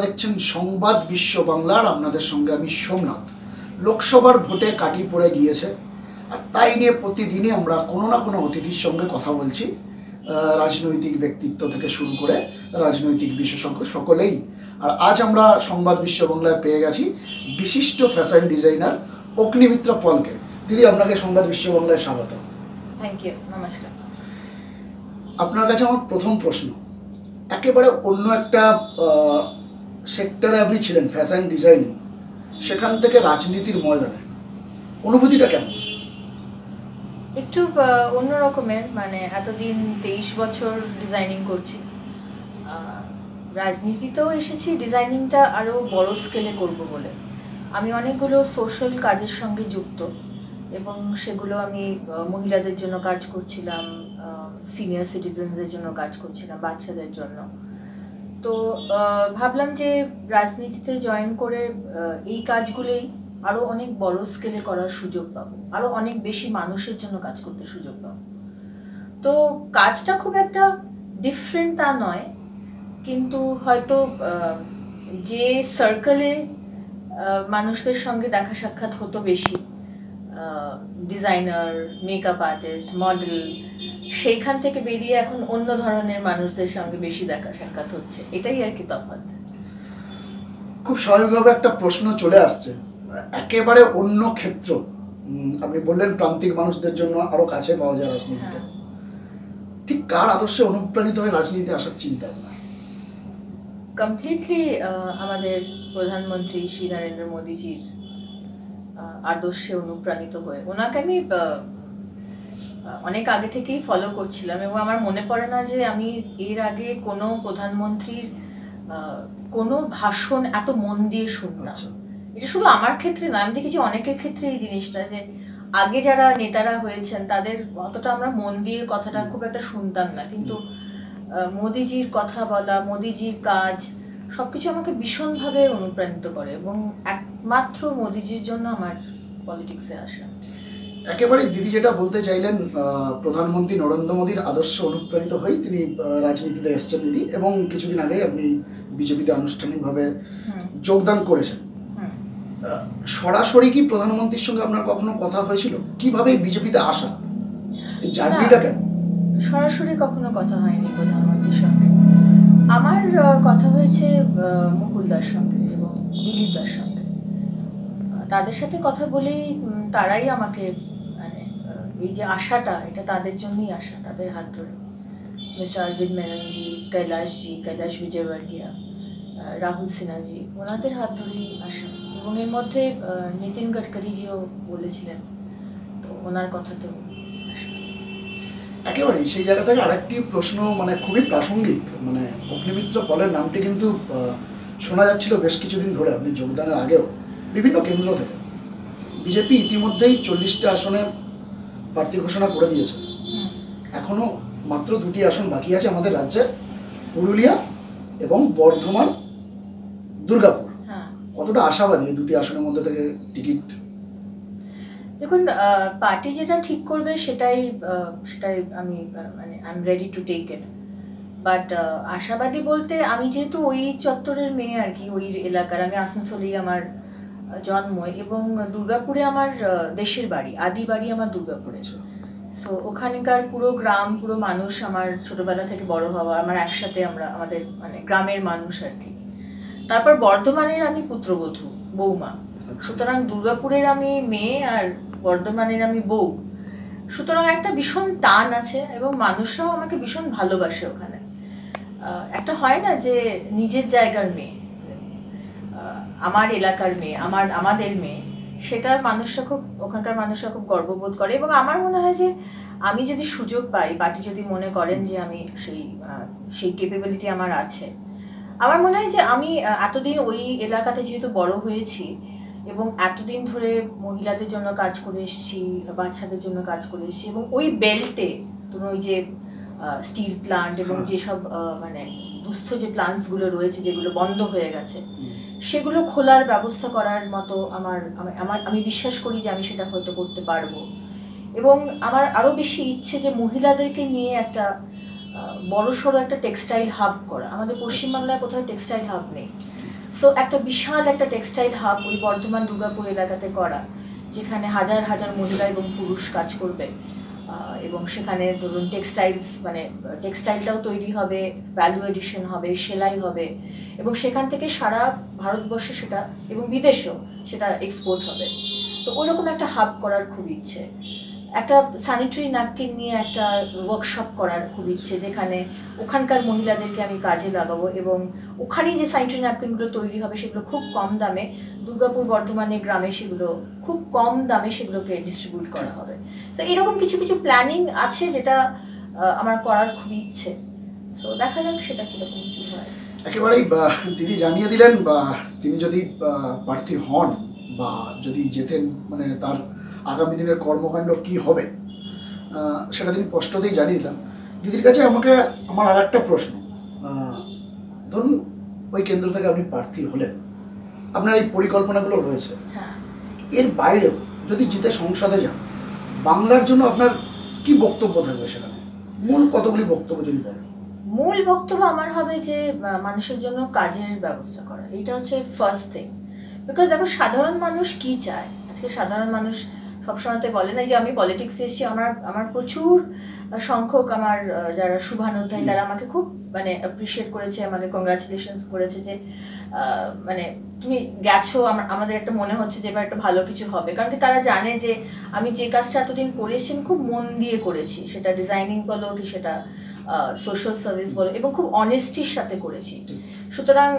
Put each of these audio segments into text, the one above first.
আপনারা দেখছেন সংবাদ বিশ্ব বাংলার আপনাদের সঙ্গে আমি সোমনাথ। লোকসভার ভোটে কাটি পড়ে গিয়েছে আর তাই নিয়ে প্রতিদিনই আমরা কোনো না কোনো অতিথির সঙ্গে কথা বলছি রাজনৈতিক ব্যক্তিত্ব থেকে শুরু করে রাজনৈতিক বিশেষজ্ঞ সকলেই। আর আজ আমরা সংবাদ বিশ্ব বাংলায় পেয়ে গেছি বিশিষ্ট ফ্যাশন ডিজাইনার অগ্নিমিত্রা পলকে। দিদি আপনাকে সংবাদ বিশ্ব বাংলায় স্বাগত। থ্যাংক ইউ নমস্কার। আপনার কাছে আমার প্রথম প্রশ্ন। একেবারে অন্য একটা সেক্টরে আপনি ছিলেন ফ্যাশন ডিজাইনিং সেখান থেকে রাজনীতির ময়দানে। অনুভূতিটা কেমন? একটু অন্য রকমের মানে এতদিন তেইশ বছর ডিজাইনিং করছি। রাজনীতিতেও এসেছি ডিজাইনিংটা আরও বড় স্কেলে করব বলে। আমি অনেকগুলো সোশ্যাল কাজের সঙ্গে যুক্ত এবং সেগুলো আমি মহিলাদের জন্য কাজ করছিলাম সিনিয়র সিটিজেনদের জন্য কাজ করছিলাম, বাচ্চাদের জন্য। তো ভাবলাম যে রাজনীতিতে জয়েন করে এই কাজগুলোই আরও অনেক বড় স্কেলে করার সুযোগ পাবো। আরও অনেক বেশি মানুষের জন্য কাজ করতে সুযোগ পাবো। তো কাজটা খুব একটা ডিফারেন্ট তা নয়, কিন্তু হয়তো যে সার্কেলে মানুষদের সঙ্গে দেখা সাক্ষাৎ হতো বেশি। ডিজাইনার মেকআপ আর্টিস্ট মডেল সেইখান থেকে বেরিয়ে এখন অন্য ধরনের মানুষদের সঙ্গে বেশি দেখা সাক্ষাৎ হচ্ছে। এটাই আর কি তফাৎ। খুব স্বাভাবিকভাবে একটা প্রশ্ন চলে আসছে। একেবারে অন্য ক্ষেত্র। আপনি বললেন প্রান্তিক মানুষদের জন্য আরও কাছে পাওয়া যায় রাজনীতিতে। হ্যাঁ। ঠিক কার আদর্শে অনুপ্রাণিত হয়ে রাজনীতিতে আসার চিন্তা আপনার কমপ্লিটলি আমাদের প্রধানমন্ত্রী শ্রী নরেন্দ্র মোদীজির আদর্শে অনুপ্রাণিত হয়ে। ওনাকে আমি অনেক আগে থেকেই ফলো করছিলাম এবং আমার মনে পড়ে না যে আমি এর আগে কোনো প্রধানমন্ত্রীর কোনো ভাষণ এত মন দিয়ে শুনতাম। আচ্ছা। এটা শুধু আমার ক্ষেত্রে নয় আমি দেখেছি অনেকের ক্ষেত্রে এই জিনিসটা যে আগে যারা নেতারা হয়েছেন তাদের অতটা আমরা মন দিয়ে কথাটা খুব একটা শুনতাম না। কিন্তু মোদিজির কথা বলা মোদিজির কাজ সবকিছু আমাকে ভীষণভাবে অনুপ্রাণিত করে এবং একমাত্র মোদিজির জন্য আমার পলিটিক্সে আসা। একেবারে দিদি যেটা বলতে চাইলেন প্রধানমন্ত্রী নরেন্দ্র মোদীর আদর্শ অনুপ্রাণিত হয়ে তিনি রাজনীতিতে এসছেন দিদি এবং কিছুদিন আগে আপনি বিজেপিতে আনুষ্ঠানিকভাবে যোগদান করেছেন। সরাসরি কি প্রধানমন্ত্রীর সঙ্গে আপনার কখনো কথা হয়েছিল? কীভাবে বিজেপিতে আসা? এই জার্নিটা কেন সরাসরি কখনো কথা হয়নি প্রধানমন্ত্রীর সঙ্গে। আমার কথা হয়েছে মুকুল দার সঙ্গে এবং দিলীপ দার সঙ্গে। তাদের সাথে কথা বলেই তারাই আমাকে মানে এই যে আশাটা, এটা তাদের জন্যই আশা, তাদের হাত ধরে। মিস্টার অরবিন্দ মেননজি কৈলাসজি কৈলাস বিজয়বর্গিয়া রাহুল সিনহাজি ওনাদের হাত ধরেই আসা এবং এর মধ্যে নীতিন গডকারিজিও বলেছিলেন, তো ওনার কথাতেও একেবারেই, সেই জায়গা থেকে আরেকটি প্রশ্ন মানে খুবই প্রাসঙ্গিক। মানে অগ্নিমিত্র পলের নামটি কিন্তু শোনা যাচ্ছিল বেশ কিছুদিন ধরে, আপনি যোগদানের আগেও। বিভিন্ন কেন্দ্র থেকে। বিজেপি ইতিমধ্যেই চল্লিশটা আসনে প্রার্থী ঘোষণা করে দিয়েছে। এখনও মাত্র দুটি আসন বাকি আছে আমাদের রাজ্যে পুরুলিয়া এবং বর্ধমান দুর্গাপুর। হ্যাঁ। কতটা আশাবাদী এই দুটি আসনের মধ্যে থেকে টিকিট? দেখুন পার্টি যেটা ঠিক করবে সেটাই সেটাই আমি মানে I am ready to take it but আশাবাদী বলতে আমি যেহেতু ওই চত্বরের মেয়ে আর কি ওই এলাকার আমি আসানসোলেই আমার জন্ম এবং দুর্গাপুরে আমার দেশের বাড়ি আদি বাড়ি আমার দুর্গাপুরে। সো ওখানকার পুরো গ্রাম পুরো মানুষ আমার ছোটবেলা থেকে বড় হওয়া আমার একসাথে আমরা আমাদের মানে গ্রামের মানুষ আর কি। তারপর বর্ধমানের আমি পুত্রবধূ বৌমা। সুতরাং দুর্গাপুরের আমি মেয়ে আর বর্ধমানের আমি বউ। সুতরাং একটা ভীষণ টান আছে এবং মানুষরাও আমাকে ভীষণ ভালোবাসে ওখানে। একটা হয় না যে নিজের জায়গার মেয়ে। আমার এলাকার মেয়ে আমার আমাদের মেয়ে সেটা মানুষরা খুব ওখানকার মানুষরা খুব গর্ববোধ করে এবং আমার মনে হয় যে আমি যদি সুযোগ পাই পার্টি যদি মনে করেন যে আমি সেই সেই কেপেবিলিটি আমার আছে আমার মনে হয় যে আমি এতদিন ওই এলাকাতে যেহেতু বড় হয়েছি এবং এতদিন ধরে মহিলাদের জন্য কাজ করে এসেছি বাচ্চাদের জন্য কাজ করে এসেছি এবং ওই বেল্টে তুমি ওই যে স্টিল প্লান্ট এবং হ্যাঁ। যেসব মানে দুস্থ যে প্লান্টসগুলো রয়েছে যেগুলো বন্ধ হয়ে গেছে সেগুলো খোলার ব্যবস্থা করার মতো আমার আমার- আমি বিশ্বাস করি যে আমি সেটা হয়তো করতে পারব। এবং আমার আরও বেশি ইচ্ছে যে মহিলাদেরকে নিয়ে একটা বড় সড়ো একটা টেক্সটাইল হাব করা। আমাদের পশ্চিমবাংলায় কোথাও টেক্সটাইল হাব নেই। সো একটা বিশাল একটা টেক্সটাইল হাব ওই বর্ধমান দুর্গাপুর এলাকাতে করা যেখানে হাজার হাজার মহিলা এবং পুরুষ কাজ করবে। এবং সেখানে ধরুন টেক্সটাইলস মানে টেক্সটাইলটাও তৈরি হবে ভ্যালু এডিশন হবে, সেলাই হবে এবং সেখান থেকে সারা ভারতবর্ষে সেটা এবং বিদেশেও সেটা এক্সপোর্ট হবে। তো ওরকম একটা হাব করার খুব ইচ্ছে। একটা স্যানিটারি ন্যাপকিন নিয়ে একটা ওয়ার্কশপ করার খুব ইচ্ছে যেখানে ওখানকার মহিলাদেরকে আমি কাজে লাগাবো এবং ওখানেই যে স্যানিটারি ন্যাপকিনগুলো তৈরি হবে সেগুলো খুব কম দামে দুর্গাপুর বর্ধমানে গ্রামে সেগুলো খুব কম দামে সেগুলোকে ডিস্ট্রিবিউট করা হবে। সো এরকম কিছু কিছু প্ল্যানিং আছে যেটা আমার করার খুব ইচ্ছে। সো দেখা যাক সেটা কীরকম কী হয়। একেবারেই দিদি জানিয়ে দিলেন বা তিনি যদি প্রার্থী হন বা যদি যেতেন মানে তার আগামী দিনের কর্মকাণ্ড কি হবে? সেটা তিনি স্পষ্টতেই জানিয়ে দিলাম দিদির কাছে আমাকে আমার আর একটা প্রশ্ন ধরুন ওই কেন্দ্র থেকে আপনি প্রার্থী হলেন। আপনার এই পরিকল্পনাগুলো রয়েছে। হ্যাঁ। এর বাইরেও যদি জিতে সংসদে যান বাংলার জন্য আপনার কি বক্তব্য থাকবে সেখানে? মূল কতগুলি বক্তব্য যদি বলেন? মূল বক্তব্য আমার হবে যে মানুষের জন্য কাজের ব্যবস্থা করা। এটা হচ্ছে ফার্স্ট থিং বিকজ দেখো সাধারণ মানুষ কি চায়? আজকে সাধারণ মানুষ সবসময়তে বলে না যে আমি পলিটিক্স এসেছি। আমার আমার প্রচুর সংখ্যক আমার যারা শুভানুধ্যায়ী, তারা আমাকে খুব মানে অ্যাপ্রিসিয়েট করেছে আমাকে কংগ্রাচুলেশন করেছে যে মানে তুমি গেছো। আমাদের একটা মনে হচ্ছে যে এবার একটা ভালো কিছু হবে। কারণ কি তারা জানে যে আমি যে কাজটা এতদিন করেছি, আমি খুব মন দিয়ে করেছি। সেটা ডিজাইনিং বলো কি সেটা সোশ্যাল সার্ভিস বলো এবং খুব অনেস্টির সাথে করেছি। সুতরাং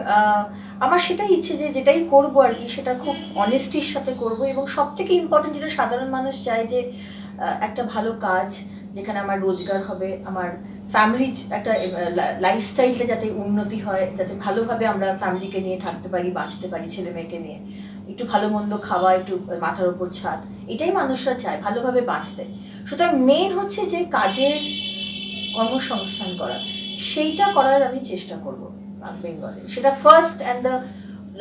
আমার সেটাই ইচ্ছে যে যেটাই করব আর কি, সেটা খুব অনেস্টির সাথে করব এবং সব থেকে ইম্পর্টেন্ট যেটা সাধারণ মানুষ চায় যে একটা ভালো কাজ, যেখানে আমার রোজগার হবে, আমার ফ্যামিলি একটা লাইফস্টাইলে যাতে উন্নতি হয়, যাতে ভালোভাবে আমরা ফ্যামিলিকে নিয়ে থাকতে পারি, বাঁচতে পারি ছেলে মেয়েকে নিয়ে। একটু ভালো মন্দ খাওয়া, একটু মাথার ওপর ছাদ, এটাই মানুষরা চায়, ভালোভাবে বাঁচতে। সুতরাং মেন হচ্ছে যে কাজের কর্মসংস্থান করা সেইটা করার আমি চেষ্টা করব বেঙ্গলে সেটা first and the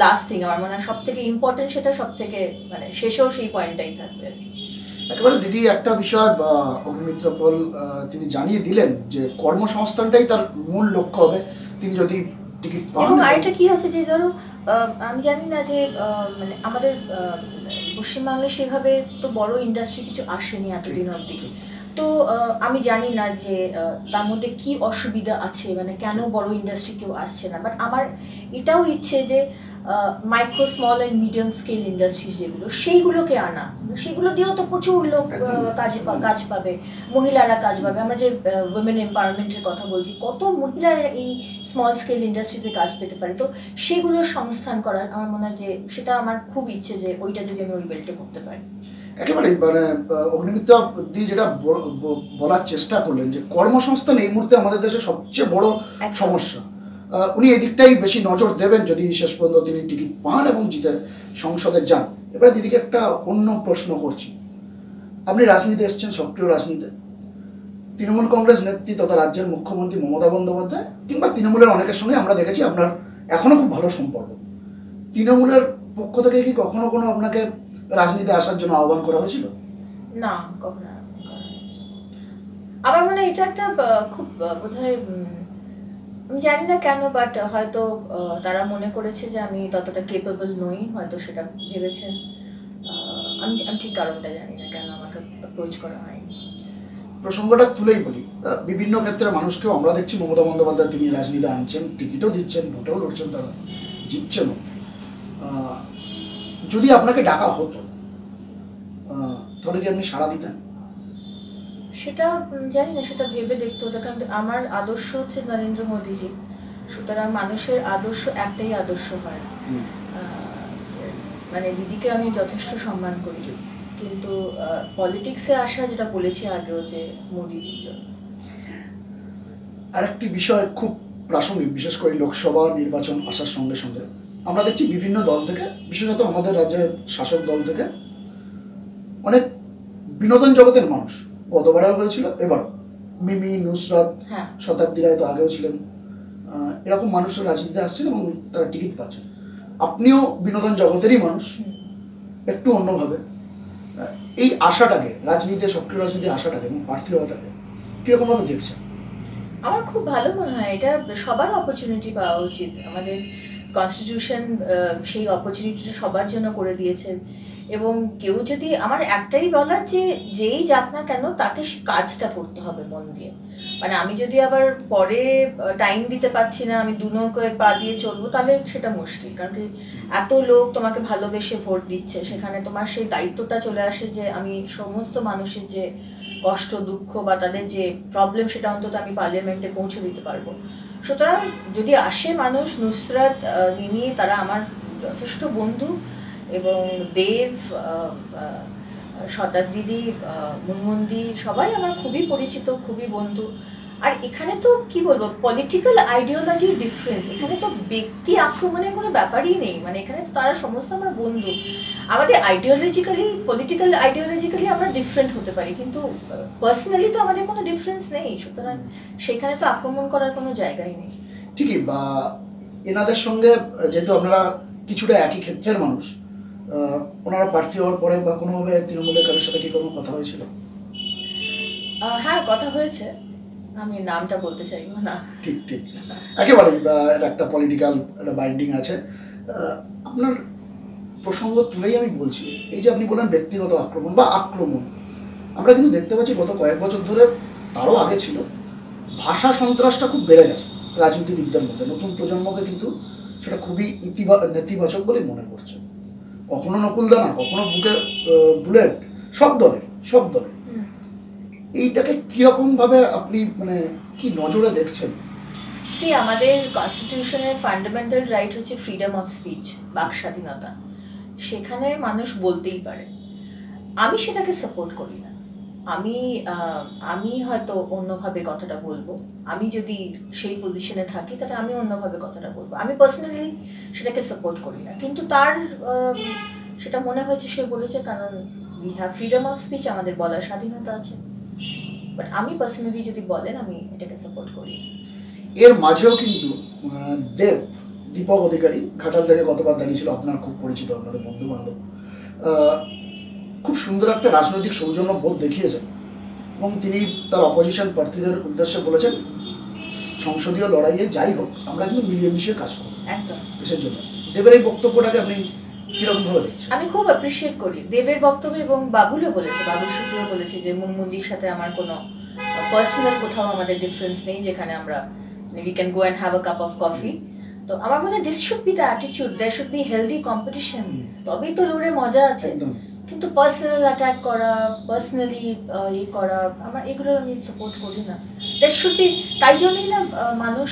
last thing আমার মনে হয় সব থেকে ইম্পর্টেন্ট সেটা সব থেকে মানে শেষেও সেই পয়েন্টটাই থাকবে আর কি। একেবারে দিদি একটা বিষয় অগ্নিমিত্র পল তিনি জানিয়ে দিলেন যে কর্মসংস্থানটাই তার মূল লক্ষ্য হবে। তিনি যদি টিকিট পান এবং আরেকটা কি হচ্ছে যে ধরো আমি জানি না যে মানে আমাদের পশ্চিমবাংলায় সেভাবে তো বড় ইন্ডাস্ট্রি কিছু আসেনি এতদিন অবধি। তো আমি জানি না যে তার মধ্যে কি অসুবিধা আছে মানে কেন বড় ইন্ডাস্ট্রি কেউ আসছে না। বাট আমার এটাও ইচ্ছে যে micro small and medium scale industries যেগুলো সেইগুলোকে আনা। সেগুলো দিয়েও তো প্রচুর লোক কাজ কাজ পাবে মহিলারা কাজ পাবে। আমরা যে উইমেন এম্পাওয়ারমেন্টের কথা বলছি কত মহিলারা এই স্মল স্কেল ইন্ডাস্ট্রিতে কাজ পেতে পারে। তো সেগুলোর সংস্থান করার আমার মনে হয় যে সেটা আমার খুব ইচ্ছে যে ওইটা যদি আমি ওই বেল্টে করতে পারি। একেবারে মানে অগ্নিমিত্র দি যেটা বলার চেষ্টা করলেন যে কর্মসংস্থান এই মুহূর্তে আমাদের দেশে সবচেয়ে বড় সমস্যা। উনি এদিকটাই বেশি নজর দেবেন যদি শেষ পর্যন্ত তিনি টিকিট পান এবং জিতে সংসদে যান। এবারে দিদিকে একটা অন্য প্রশ্ন করছি। আপনি রাজনীতি এসছেন সক্রিয় রাজনীতি তৃণমূল কংগ্রেস নেত্রী তথা রাজ্যের মুখ্যমন্ত্রী মমতা বন্দ্যোপাধ্যায় কিংবা তৃণমূলের অনেকের সঙ্গে আমরা দেখেছি আপনার এখনও খুব ভালো সম্পর্ক। তৃণমূলের পক্ষ থেকে কি কখনো কোনো আপনাকে রাজনীতি আসার জন্য আহ্বান করা হয়েছিল? না কখনো। আমার মনে হয় এটা একটা খুব বোধ হয় আমি জানি না কেন বাট হয়তো তারা মনে করেছে যে আমি ততটা কেপেবল নই হয়তো সেটা ভেবেছেন। আমি আমি ঠিক কারণটা জানি না কেন আমাকে অ্যাপ্রোচ করা হয়নি। প্রসঙ্গটা তুলেই বলি বিভিন্ন ক্ষেত্রে মানুষকেও আমরা দেখছি মমতা বন্দ্যোপাধ্যায় তিনি রাজনীতি আনছেন টিকিটও দিচ্ছেন ভোটেও লড়ছেন তারা জিতছেনও। যদি আপনাকে ডাকা হতো তাহলে কি আপনি সাড়া দিতেন? সেটা জানি না সেটা ভেবে দেখতে হতো কারণ আমার আদর্শ হচ্ছে নরেন্দ্র মোদীজি। সুতরাং মানুষের আদর্শ একটাই আদর্শ হয়। মানে দিদিকে আমি যথেষ্ট সম্মান করি। কিন্তু পলিটিক্সে আসা যেটা বলেছি আগেও যে মোদিজির জন্য। আরেকটি বিষয় খুব প্রাসঙ্গিক বিশেষ করে লোকসভা নির্বাচন আসার সঙ্গে সঙ্গে। আমরা দেখছি বিভিন্ন দল থেকে বিশেষত আমাদের রাজ্যের শাসক দল থেকে অনেক বিনোদন জগতের মানুষ গতবারেও হয়েছিল এবারও। মিমি নুসরাত হ্যাঁ। শতাব্দী রায় তো আগেও ছিলেন। এরকম মানুষরা রাজনীতিতে আসছেন এবং তারা টিকিট পাচ্ছেন। আপনিও বিনোদন জগতেরই মানুষ একটু অন্যভাবে। এই আশাটাকে রাজনীতিতে সক্রিয় রাজনীতি আশাটাকে এবং প্রার্থী হওয়াটাকে কীরকমভাবে দেখছেন? আমার খুব ভালো মনে হয় এটা সবার অপরচুনিটি পাওয়া উচিত। আমাদের কনস্টিটিউশন সেই অপরচুনিটিটা সবার জন্য করে দিয়েছে। এবং কেউ যদি, আমার একটাই বলার যে, যেই যাক না কেন, তাকে কাজটা করতে হবে মন দিয়ে। মানে আমি যদি আবার পরে টাইম দিতে পারছি না, আমি দু নৌকোয় পা দিয়ে চলবো, তাহলে সেটা মুশকিল। কারণ কি, এত লোক তোমাকে ভালোবেসে ভোট দিচ্ছে, সেখানে তোমার সেই দায়িত্বটা চলে আসে যে, আমি সমস্ত মানুষের যে কষ্ট, দুঃখ বা তাদের যে প্রবলেম সেটা অন্তত আমি পার্লামেন্টে পৌঁছে দিতে পারব। সুতরাং যদি আসে মানুষ, নুসরাত মিমি তারা আমার যথেষ্ট বন্ধু এবং দেব শতাব্দীদি মুনমুন্দি সবাই আমার খুবই পরিচিত, খুবই বন্ধু। আর এখানে তো কি বলব পলিটিক্যাল আইডিওলজির ডিফারেন্স এখানে তো ব্যক্তি আক্রমণের কোনো ব্যাপারই নেই। মানে এখানে তো তারা সমস্ত আমার বন্ধু। আমাদের আইডিওলজিক্যালি পলিটিক্যাল আইডিওলজিক্যালি আমরা ডিফারেন্ট হতে পারি। কিন্তু পার্সোনালি তো আমাদের কোনো ডিফারেন্স নেই। সুতরাং সেখানে তো আক্রমণ করার কোনো জায়গাই নেই। ঠিকই বা এনাদের সঙ্গে যেহেতু আপনারা কিছুটা একই ক্ষেত্রের মানুষ ওনারা প্রার্থী হওয়ার পরে বা কোনোভাবে তৃণমূলের কারোর সাথে কি কোনো কথা হয়েছিল? হ্যাঁ কথা হয়েছে। আমি নামটা বলতে চাইব না। ঠিক ঠিক। এটা একটা পলিটিক্যাল একটা বাইন্ডিং আছে। আপনার প্রসঙ্গ তুলেই আমি বলছি, এই যে আপনি বলেন ব্যক্তিগত আক্রমণ বা আক্রমণ, আমরা কিন্তু দেখতে পাচ্ছি গত কয়েক বছর ধরে তারও আগে ছিল, ভাষা সন্ত্রাসটা খুব বেড়ে গেছে, রাজনীতিবিদদের মধ্যে। নতুন প্রজন্মকে কিন্তু সেটা খুবই ইতিবা, নেতিবাচক বলে মনে করছে। কখনো নকুলদানা, কখনো বুকে বুলেট, সব দলের সব দলের। এইটাকে কীরকমভাবে আপনি মানে কি নজরে দেখছেন? সি আমাদের কনস্টিটিউশনের ফান্ডামেন্টাল রাইট হচ্ছে ফ্রিডম অফ স্পিচ বাক স্বাধীনতা সেখানে মানুষ বলতেই পারে। আমি সেটাকে সাপোর্ট করি না। আমি আমি হয়তো অন্যভাবে কথাটা বলব। আমি যদি সেই পজিশনে থাকি, তাহলে আমি অন্যভাবে কথাটা বলব। আমি পার্সোনালি সেটাকে সাপোর্ট করি না। কিন্তু তার সেটা মনে হয়েছে সে বলেছে, কারণ we have freedom of speech আমাদের বলার স্বাধীনতা আছে। বাট আমি পার্সোনালি যদি বলেন আমি এটাকে সাপোর্ট করি। এর মাঝেও কিন্তু দেব দীপক অধিকারী ঘাটাল থেকে গতবার দাঁড়িয়েছিল আপনার খুব পরিচিত আপনাদের বন্ধু বান্ধব খুব সুন্দর একটা রাজনৈতিক সৌজন্য বোধ দেখিয়েছেন। এবং তিনি তার অপোজিশন প্রার্থীদের উদ্দেশ্যে বলেছেন সংসদীয় লড়াইয়ে যাই হোক আমরা কিন্তু মিলিয়ে মিশিয়ে কাজ করব। দেশের জন্য। দেবের এই বক্তব্যটাকে আপনি কীরকমভাবে দেখছেন? আমি খুব অ্যাপ্রিসিয়েট করি। দেবের বক্তব্য এবং বাবুলও বলেছে বাবুল সুপ্রিয় বলেছে যে মুনমুন্দির সাথে আমার কোনো পার্সোনাল কোথাও আমাদের ডিফারেন্স নেই যেখানে আমরা we can go and have a cup of coffee তো আমার মনে হয় this should be the attitude there should be healthy competition তবেই তো লড়ে মজা আছে। একদম। কিন্তু পার্সোনাল অ্যাটাক করা পার্সোনালি ইয়ে করা, আমার এগুলো আমি সাপোর্ট করি না। দ্যাট শুড বি তাই জন্যই না মানুষ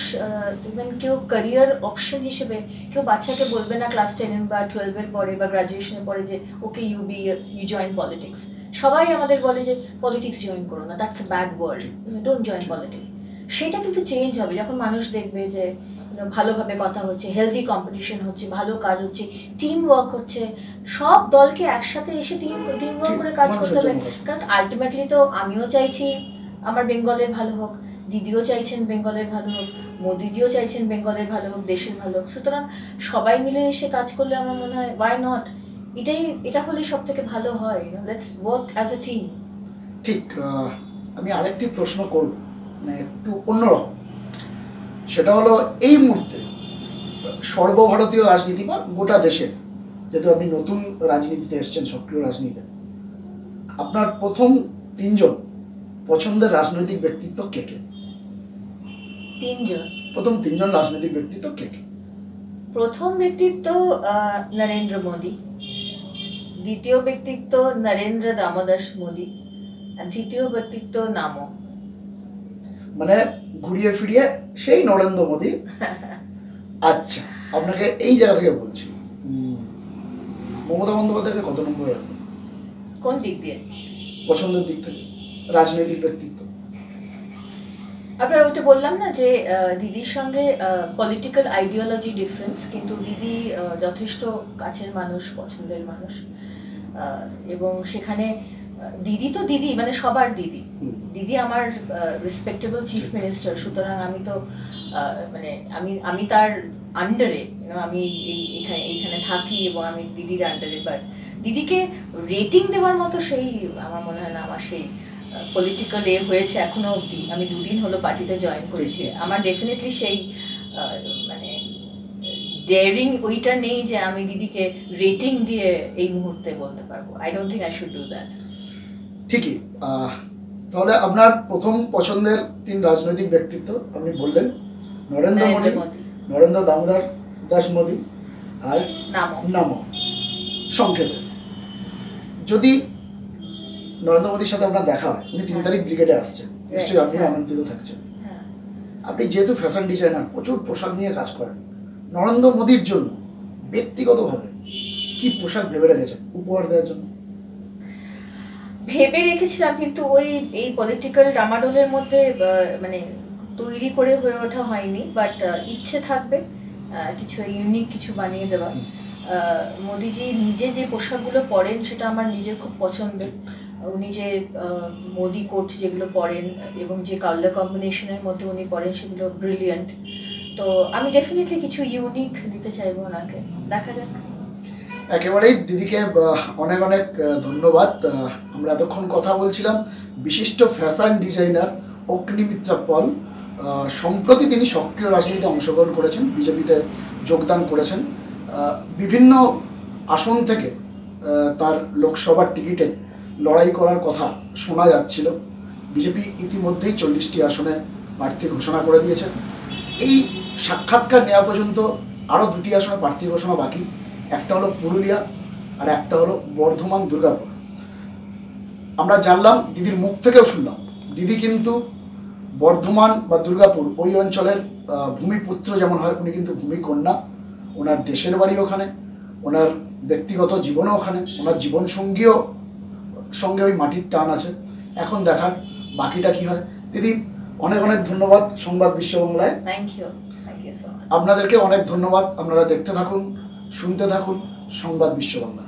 ইভেন কেউ ক্যারিয়ার অপশন হিসেবে, কেউ বাচ্চাকে বলবে না ক্লাস টেন বা টুয়েলভের পরে বা গ্রাজুয়েশনের পরে যে, okay you be you join politics সবাই আমাদের বলে যে পলিটিক্স জয়েন করো না that's a bad word don't join politics সেটা কিন্তু চেঞ্জ হবে, যখন মানুষ দেখবে যে ভালোভাবে কথা হচ্ছে হেলদি কম্পিটিশন হচ্ছে ভালো কাজ হচ্ছে টিম ওয়ার্ক হচ্ছে সব দলকে একসাথে এসে টিম টিম ওয়ার্ক করে কাজ করতে হবে। কারণ আলটিমেটলি তো আমিও চাইছি আমার বেঙ্গলের ভালো হোক দিদিও চাইছেন বেঙ্গলের ভালো হোক মোদিজিও চাইছেন বেঙ্গলের ভালো হোক দেশের ভালো হোক। সুতরাং সবাই মিলে এসে কাজ করলে আমার মনে হয় ওয়াই নট এটাই এটা হলে সব থেকে ভালো হয়। Let's work as a team ঠিক আমি আরেকটি প্রশ্ন করব মানে একটু অন্যরকম। সেটা হলো এই মুহূর্তে সর্বভারতীয় রাজনীতি বা গোটা দেশের যেহেতু আপনি নতুন রাজনীতিতে এসছেন সক্রিয় রাজনীতিতে আপনার প্রথম তিনজন পছন্দের রাজনৈতিক ব্যক্তিত্ব কে কে? তিনজন। প্রথম তিনজন রাজনৈতিক ব্যক্তিত্ব কে কে? প্রথম ব্যক্তিত্ব আহ, নরেন্দ্র মোদী। দ্বিতীয় ব্যক্তিত্ব নরেন্দ্র দামোদাস মোদী। আর তৃতীয় ব্যক্তিত্ব নামো। মানে ঘুরিয়ে ফিরিয়ে সেই নরেন্দ্র মোদী। আচ্ছা আপনাকে এই জায়গা থেকে বলছি। মমতা বন্দ্যোপাধ্যায়কে কত নম্বরে রাখবেন? কোন দিক দিয়ে? পছন্দের দিক থেকে রাজনৈতিক ব্যক্তিত্ব। আপনার ওটা বললাম না যে দিদির সঙ্গে পলিটিক্যাল আইডিওলজি ডিফারেন্স কিন্তু দিদি যথেষ্ট কাছের মানুষ পছন্দের মানুষ। আহ, এবং সেখানে দিদি তো দিদি মানে সবার দিদি। দিদি আমার রেসপেক্টেবল চিফ মিনিস্টার সুতরাং আমি তো মানে আমি আমি তার আন্ডারে আমি এই এখানে এইখানে থাকি এবং আমি দিদির আন্ডারে বাট দিদিকে রেটিং দেওয়ার মতো সেই আমার মনে হয় না আমার সেই পলিটিক্যাল এ হয়েছে এখনও অবধি। আমি দুদিন হলো পার্টিতে জয়েন করেছি। আমার ডেফিনেটলি সেই মানে ডেয়ারিং ওইটা নেই যে আমি দিদিকে রেটিং দিয়ে এই মুহূর্তে বলতে পারব। I don't think I should do that ঠিকই। তাহলে আপনার প্রথম পছন্দের তিন রাজনৈতিক ব্যক্তিত্ব আপনি বললেন নরেন্দ্র মোদী নরেন্দ্র মোদী নরেন্দ্র দামোদর দাস মোদী আর নাম। সংক্ষেপে। যদি নরেন্দ্র মোদীর সাথে আপনার দেখা হয় উনি তিন তারিখ ব্রিগেডে আসছেন নিশ্চয়ই আপনিও আমন্ত্রিত থাকছেন। হ্যাঁ। আপনি যেহেতু ফ্যাশন ডিজাইনার প্রচুর পোশাক নিয়ে কাজ করেন নরেন্দ্র মোদীর জন্য ব্যক্তিগতভাবে কি পোশাক ভেবে রেখেছেন উপহার দেওয়ার জন্য? ভেবে রেখেছিলাম কিন্তু ওই এই পলিটিক্যাল ডামাডোলের মধ্যে মানে তৈরি করে হয়ে ওঠা হয়নি বাট ইচ্ছে থাকবে কিছু ইউনিক কিছু বানিয়ে দেওয়া মোদিজি নিজে যে পোশাকগুলো পরেন সেটা আমার নিজের খুব পছন্দের। উনি যে মোদি কোট যেগুলো পরেন এবং যে কালার কম্বিনেশনের মধ্যে উনি পরেন সেগুলো ব্রিলিয়ান্ট তো আমি ডেফিনেটলি কিছু ইউনিক দিতে চাইব ওনাকে। দেখা যাক। একেবারেই দিদিকে অনেক অনেক ধন্যবাদ। আমরা এতক্ষণ কথা বলছিলাম বিশিষ্ট ফ্যাশন ডিজাইনার অগ্নিমিত্রা পল। সম্প্রতি তিনি সক্রিয় রাজনীতিতে অংশগ্রহণ করেছেন, বিজেপিতে যোগদান করেছেন। বিভিন্ন আসন থেকে তার লোকসভার টিকিটে লড়াই করার কথা শোনা যাচ্ছিল। বিজেপি ইতিমধ্যেই চল্লিশটি আসনে প্রার্থী ঘোষণা করে দিয়েছে। এই সাক্ষাৎকার নেওয়া পর্যন্ত আরও দুটি আসনে প্রার্থী ঘোষণা বাকি। একটা হলো পুরুলিয়া আর একটা হলো বর্ধমান দুর্গাপুর। আমরা জানলাম দিদির মুখ থেকেও শুনলাম দিদি কিন্তু বর্ধমান বা দুর্গাপুর ওই অঞ্চলের ভূমিপুত্র যেমন হয় উনি কিন্তু ভূমিকন্যা। ওনার দেশের বাড়ি ওখানে ওনার ব্যক্তিগত জীবনও ওখানে ওনার জীবনসঙ্গীও সঙ্গে ওই মাটির টান আছে। এখন দেখার বাকিটা কি হয়? দিদি অনেক অনেক ধন্যবাদ সংবাদ বিশ্ববাংলায়। আপনাদেরকে অনেক ধন্যবাদ আপনারা দেখতে থাকুন। শুনতে থাকুন সংবাদ বিশ্ববাংলা